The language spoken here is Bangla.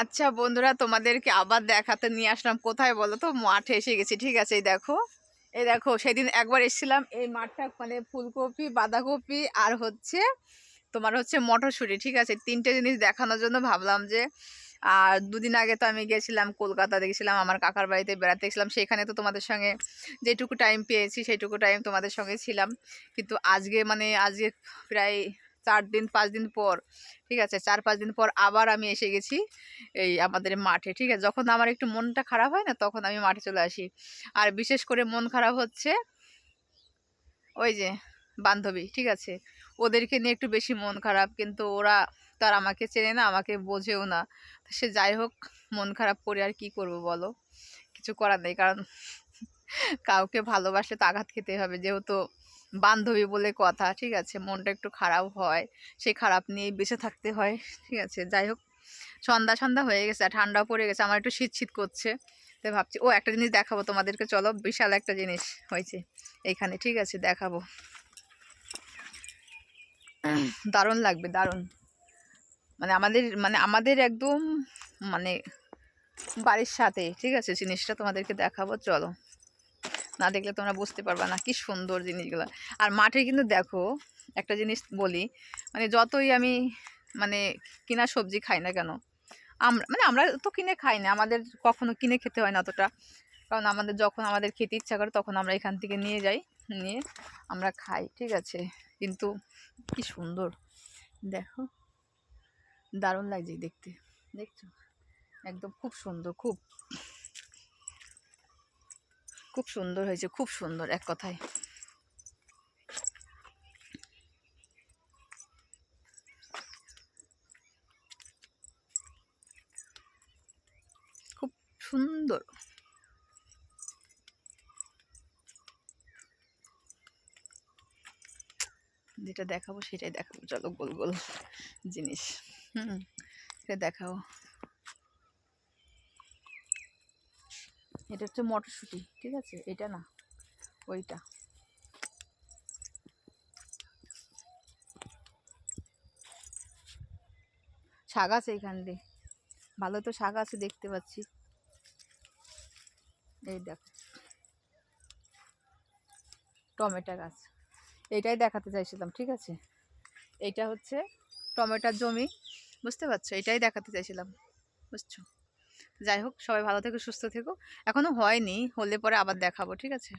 আচ্ছা বন্ধুরা, তোমাদেরকে আবার দেখাতে নিয়ে আসলাম। কোথায় বলো তো? মাঠে এসে গেছি, ঠিক আছে? এই দেখো এই দেখো, সেদিন একবার এসেছিলাম এই মাঠটা মানে ফুলকপি, বাঁধাকপি আর হচ্ছে তোমার হচ্ছে মটরশুঁটি, ঠিক আছে? তিনটে জিনিস দেখানোর জন্য ভাবলাম যে, আর দুদিন আগে তো আমি গেছিলাম কলকাতা, দেখেছিলাম আমার কাকার বাড়িতে বেড়াতে গেছিলাম। সেখানে তো তোমাদের সঙ্গে যেটুকু টাইম পেয়েছি সেইটুকু টাইম তোমাদের সঙ্গে ছিলাম। কিন্তু আজকে মানে আজকে প্রায় চার দিন, পাঁচ দিন পর, ঠিক আছে? চার, পাঁচ দিন পর আবার আমি এসে গেছি এই আমাদের মাঠে, ঠিক আছে? যখন আমার একটু মনটা খারাপ হয় না, তখন আমি মাঠে চলে আসি। আর বিশেষ করে মন খারাপ হচ্ছে ওই যে বান্ধবী, ঠিক আছে? ওদেরকে নিয়ে একটু বেশি মন খারাপ, কিন্তু ওরা তার আমাকে চেনে না, আমাকে বোঝেও না। সে যাই হোক, মন খারাপ করে আর কি করব বলো? কিছু করার নেই, কারণ কাউকে ভালোবাসলে তো আঘাত খেতে হবে, যেহেতু বান্ধবী বলে কথা, ঠিক আছে? মনটা একটু খারাপ হয়, সেই খারাপ নিয়েই বেঁচে থাকতে হয়, ঠিক আছে? যাই হোক, সন্ধ্যা সন্ধ্যা হয়ে গেছে, আর ঠান্ডাও পড়ে গেছে, আমার একটু শীত শীত করছে তাই ভাবছি, ও একটা জিনিস দেখাবো তোমাদেরকে, চলো, বিশাল একটা জিনিস হয়েছে এইখানে ঠিক আছে? দেখাবো। দারুণ লাগবে, দারুণ। মানে আমাদের মানে আমাদের একদম মানে বাড়ির সাথে, ঠিক আছে? জিনিসটা তোমাদেরকে দেখাবো, চলো। না দেখলে তোমরা বুঝতে পারবে না কি সুন্দর জিনিসগুলো। আর মাঠে কিন্তু দেখো, একটা জিনিস বলি মানে যতই আমি মানে কিনা সবজি খাই না কেন আমরা মানে আমরা তো কিনে খাই না, আমাদের কখনো কিনে খেতে হয় না অতটা। কারণ আমাদের যখন আমাদের খেতে ইচ্ছা করে তখন আমরা এখান থেকে নিয়ে যাই, নিয়ে আমরা খাই, ঠিক আছে? কিন্তু কি সুন্দর, দেখো। দারুণ লাগছে দেখতে, দেখছ? একদম খুব সুন্দর, খুব খুব সুন্দর হয়েছে, খুব সুন্দর, এক কথায়। খুব সুন্দর। যেটা দেখাবো সেটাই দেখাবো, চলো গোল গোল জিনিস। হুম সেটা দেখাবো এটা হচ্ছে মটরশুঁটি, ঠিক আছে? এটা না, ওইটা। শাক আছে এখান দিয়ে। ভালো তো শাক আছে দেখতে পাচ্ছি। এই দেখ, টমেটো গাছ। এইটাই দেখাতে চাইছিলাম, ঠিক আছে? এইটা হচ্ছে টমেটোর জমি, বুঝতে পারছ? এটাই দেখাতে চাইছিলাম, বুঝছ? যাই হোক, সবাই ভালো থেকো, সুস্থ থেকো। এখনও হয়নি, হলে পরে আবার দেখাবো, ঠিক আছে?